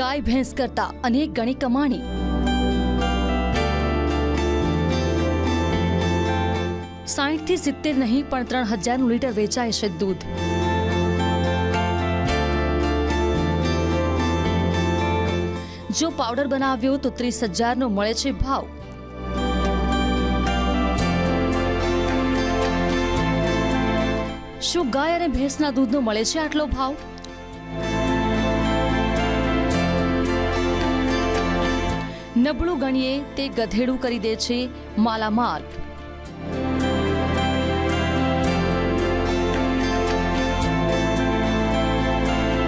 ગાય ભેંસ કરતા અનેક ગણી કમાણી. સાઠથી સિત્તેર નહીં, પણ ત્રણ હજારનું લીટર વેચાય છે દૂધ. જો પાવડર બનાવ્યો તો ત્રીસ હજારનો મળે છે ભાવ. શું ગાય અને ભેંસના દૂધનો મળે છે આટલો ભાવ? નબળું ગણીએ તે ગધેડું કરી દે છે માલામાલ.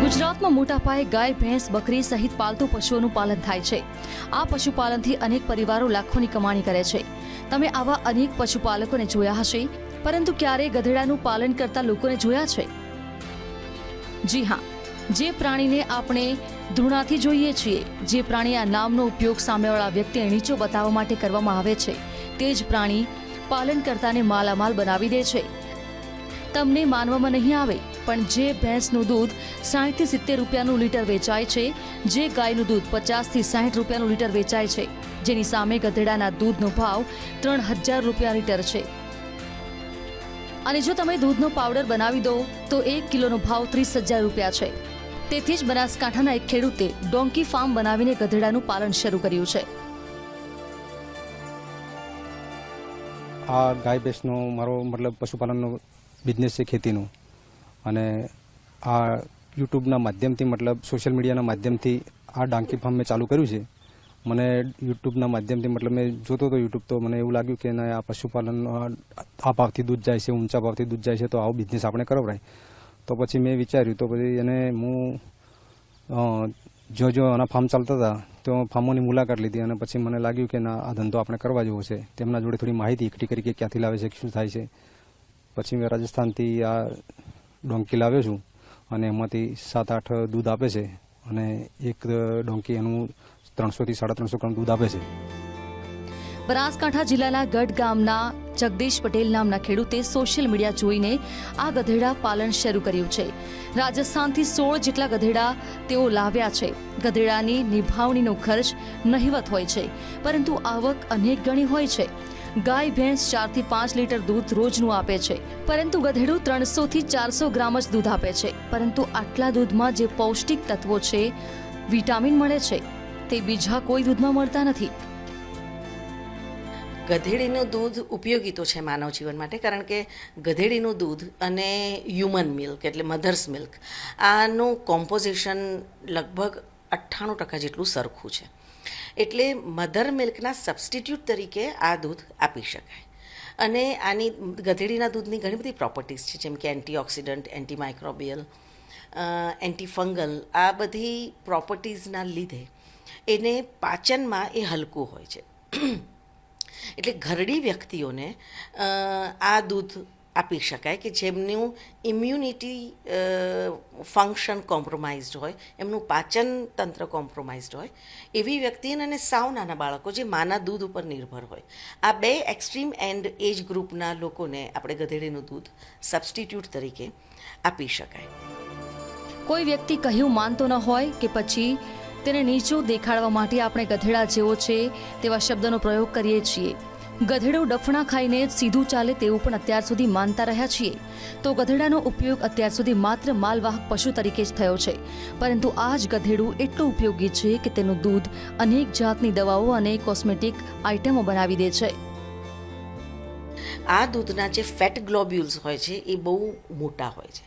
ગુજરાતમાં મોટા પાયે ગાય, ભેંસ, બકરી સહિત પાલતુ પશુઓનું પાલન થાય છે. આ પશુપાલનથી અનેક પરિવારો લાખોની કમાણી કરે છે. તમે આવા અનેક પશુપાલકોને જોયા હશે, પરંતુ ક્યારેય ગધેડાનું પાલન કરતા લોકોને જોયા છે? જી હા, જે પ્રાણીને આપણે ધૃણાથી જોઈએ છીએ. જે પ્રાણી આ નામનો ઉપયોગ સામેવાળા વ્યક્તિને નીચો બતાવવા માટે કરવામાં આવે છે, તે જ પ્રાણી પાલનકર્તાને માલામાલ બનાવી દે છે. તમને માનવામાં નહીં આવે, પણ જે ભેંસનું દૂધ સાઠથી સિત્તેર રૂપિયાનું લીટર વેચાય છે, જે ગાયનું દૂધ પચાસથી સાઠ રૂપિયાનું લીટર વેચાય છે, જેની સામે ગધેડાના દૂધનો ભાવ ત્રણ હજાર રૂપિયા લીટર છે. અને જો તમે દૂધનો પાવડર બનાવી દો, તો એક કિલોનો ભાવ ત્રીસ હજાર રૂપિયા છે. તેથી જ બનાસકાંઠાના એક ખેડૂતે ડોંકી ફાર્મ બનાવીને ગધેડાનું પાલન શરૂ કર્યું છે. આ ગાય ભેંસનો મારો મતલબ પશુપાલનનો બિઝનેસ છે ખેતીનો. અને આ યુટ્યુબના માધ્યમથી મતલબ સોશિયલ મીડિયાના માધ્યમથી આ ડાંકી ફાર્મ મેં ચાલુ કર્યું છે. મને યુટ્યુબના માધ્યમથી મતલબ મેં જોતો હતો યુટ્યુબ તો મને એવું લાગ્યું કે ના, આ પશુપાલન, આ ભાવથી દૂધ જાય છે, ઊંચા ભાવથી દૂધ જાય છે, તો આવો બિઝનેસ આપણે કરાવરાય. તો પછી મેં વિચાર્યું, તો પછી એને હું જો જો આના ફાર્મ ચાલતા હતા, તો ફાર્મોની મુલાકાત લીધી અને પછી મને લાગ્યું કે ના, આ ધંધો આપણે કરવા જેવો છે. તેમના જોડે થોડી માહિતી એકઠી કરી કે ક્યાંથી લાવે છે, શું થાય છે. પછી મેં રાજસ્થાનથી આ ડોંકી લાવ્યો છું અને એમાંથી સાત આઠ દૂધ આપે છે અને એક ડોંકી એનું ત્રણસોથી સાડા ત્રણસો ગ્રામ દૂધ આપે છે. બનાસકાંઠા જિલ્લાના ગઢ ગામના જગદીશ પટેલ નામના ખેડૂતે સોશિયલ મીડિયા જોઈને આ ગધેડા પાલન શરૂ કર્યું છે. રાજસ્થાનથી સોળ જેટલા ગધેડા તેઓ લાવ્યા છે. ગધેડાની નિભાવણીનો ખર્ચ નહિવત હોય છે, પરંતુ આવક અનેક ગણી હોય છે. ગાય, ભેંસ ચારથી પાંચ લીટર દૂધ રોજનું આપે છે, પરંતુ ગધેડું ત્રણસોથી ચારસો ગ્રામ જ દૂધ આપે છે. પરંતુ આટલા દૂધમાં જે પૌષ્ટિક તત્વો છે, વિટામિન મળે છે, તે બીજા કોઈ દૂધમાં મળતા નથી. ગધેડીનું દૂધ ઉપયોગી તો છે માનવ જીવન માટે, કારણ કે ગધેડીનું દૂધ અને હ્યુમન મિલ્ક એટલે મધર્સ મિલ્ક આનું કોમ્પોઝિશન લગભગ અઠ્ઠાણું ટકા જેટલું સરખું છે. એટલે મધર મિલ્કના સબસ્ટિટ્યૂટ તરીકે આ દૂધ આપી શકાય. અને આની ગધેડીના દૂધની ઘણી બધી પ્રોપર્ટીઝ છે, જેમ કે એન્ટીઓક્સિડન્ટ એન્ટીમાઇક્રોબિયલ એન્ટીફંગલ આ બધી પ્રોપર્ટીઝના લીધે એને પાચનમાં એ હલકું હોય છે. એટલે ઘરડી વ્યક્તિઓને આ દૂધ આપી શકાય કે જેમનું ઇમ્યુનિટી ફંક્શન કોમ્પ્રોમાઇઝડ હોય, એમનું પાચન તંત્ર કોમ્પ્રોમાઇઝડ હોય, એવી વ્યક્તિને અને સાવ નાના બાળકો જે માના દૂધ ઉપર નિર્ભર હોય. આ બે એક્સ્ટ્રીમ એન્ડ એજ ગ્રુપના લોકોને આપણે ગધેડીનું દૂધ સબસ્ટિટ્યૂટ તરીકે આપી શકાય. કોઈ વ્યક્તિ કહ્યું માનતો ન હોય કે પછી તેને નીચો દેખાડવા માટે આપણે ગધેડા જેવો છે તેવા શબ્દનો પ્રયોગ કરીએ છીએ. ગધેડું ડફણા ખાઈને સીધું ચાલે તેવું પણ અત્યાર સુધી માનતા રહ્યા છીએ. તો ગધેડાનો ઉપયોગ અત્યાર સુધી માત્ર માલવાહક પશુ તરીકે જ થયો છે. પરંતુ આ જ ગધેડું એટલું ઉપયોગી છે કે તેનું દૂધ અનેક જાતની દવાઓ અને કોસ્મેટિક આઇટમો બનાવી દે છે. આ દૂધના જે ફેટ ગ્લોબ્યુલ્સ હોય છે, એ બહુ મોટા હોય છે.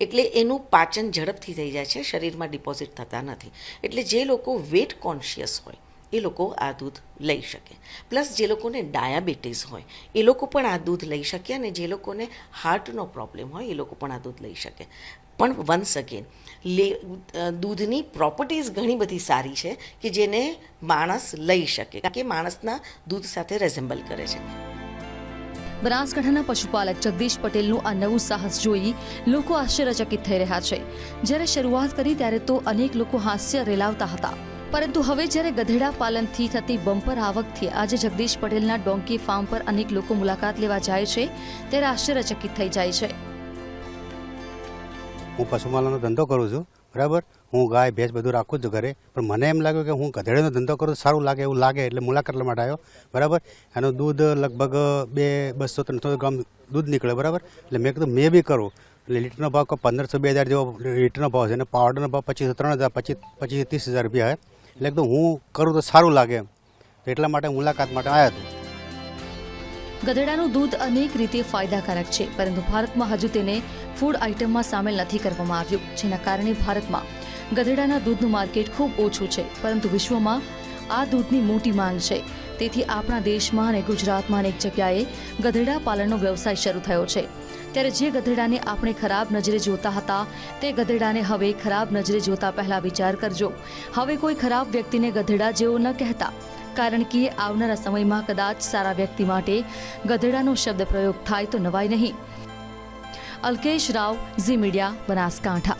એટલે એનું પાચન ઝડપથી થઈ જાય છે, શરીરમાં ડિપોઝિટ થતા નથી. એટલે જે લોકો વેટ કોન્શિયસ હોય, એ લોકો આ દૂધ લઈ શકે. પ્લસ જે લોકોને ડાયાબિટીસ હોય, એ લોકો પણ આ દૂધ લઈ શકે અને જે લોકોને હાર્ટનો પ્રોબ્લેમ હોય, એ લોકો પણ આ દૂધ લઈ શકે. પણ વન્સ અગેન લે દૂધની પ્રોપર્ટીઝ ઘણી બધી સારી છે કે જેને માણસ લઈ શકે, કારણ કે માણસના દૂધ સાથે રેઝેમ્બલ કરે છે. બનાસકાંઠાના પશુપાલક જગદીશ પટેલનું આ નવું સાહસ જોઈ લોકો આશ્ચર્યચકિત થઈ રહ્યા છે. જ્યારે શરૂઆત કરી ત્યારે તો અનેક લોકો હાસ્ય રેલાવતા હતા. પરંતુ હવે જ્યારે ગધેડા પાલનથી થતી બમ્પર આવકથી આજે જગદીશ પટેલના ડોંકી ફાર્મ પર અનેક લોકો મુલાકાત લેવા જાય છે, ત્યારે આશ્ચર્યચકિત થઈ જાય છે. હું પશુપાલનનો ધંધો કરું છું, બરાબર? હું ગાય, ભેંસ બધું રાખું છું ઘરે. પણ મને એમ લાગ્યું કે હું ગધેડાનો ધંધો કરું સારું લાગે, એવું લાગે એટલે મુલાકાત માટે આવ્યો. બરાબર? એનું દૂધ લગભગ બે, બસો, ત્રણસો ગ્રામ દૂધ નીકળે, બરાબર? એટલે મેં કીધું, મેં બી કરું. એટલે લીટરનો ભાવ પંદરસો, બે હજાર જેવો લીટરનો ભાવ છે અને પાવડરનો ભાવ પચીસો, ત્રણ હજાર, પચીસ પચીસ, ત્રીસ હજાર રૂપિયા છે. એટલે એકદમ હું કરું તો સારું લાગે એમ. એટલા માટે મુલાકાત માટે આવ્યા હતો. ગધેડાનું દૂધ અનેક રીતે ફાયદાકારક છે, પરંતુ ભારતમાં હજુ તેને ફૂડ આઇટમમાં સામેલ નથી કરવામાં આવ્યું, જેના કારણે ભારતમાં ગધેડાના દૂધનું માર્કેટ ખૂબ ઓછું છે, પરંતુ વિશ્વમાં આ દૂધની મોટી માંગ છે. તેથી આપણા દેશમાં અને ગુજરાતમાં અનેક જગ્યાએ ગધેડા પાલનનો વ્યવસાય શરૂ થયો છે. ત્યારે જે ગધેડાને આપણે ખરાબ નજરે જોતા હતા, તે ગધેડાને હવે ખરાબ નજરે જોતા પહેલા વિચાર કરજો. હવે કોઈ ખરાબ વ્યક્તિને ગધેડા જેવો ન કહેતા. કારણ કે આવનારા સમયમાં કદાચ સારા વ્યક્તિ માટે ગધેડાનો શબ્દ પ્રયોગ થાય તો નવાય નહીં. Alkesh Rao, Zee Media, Banaskantha.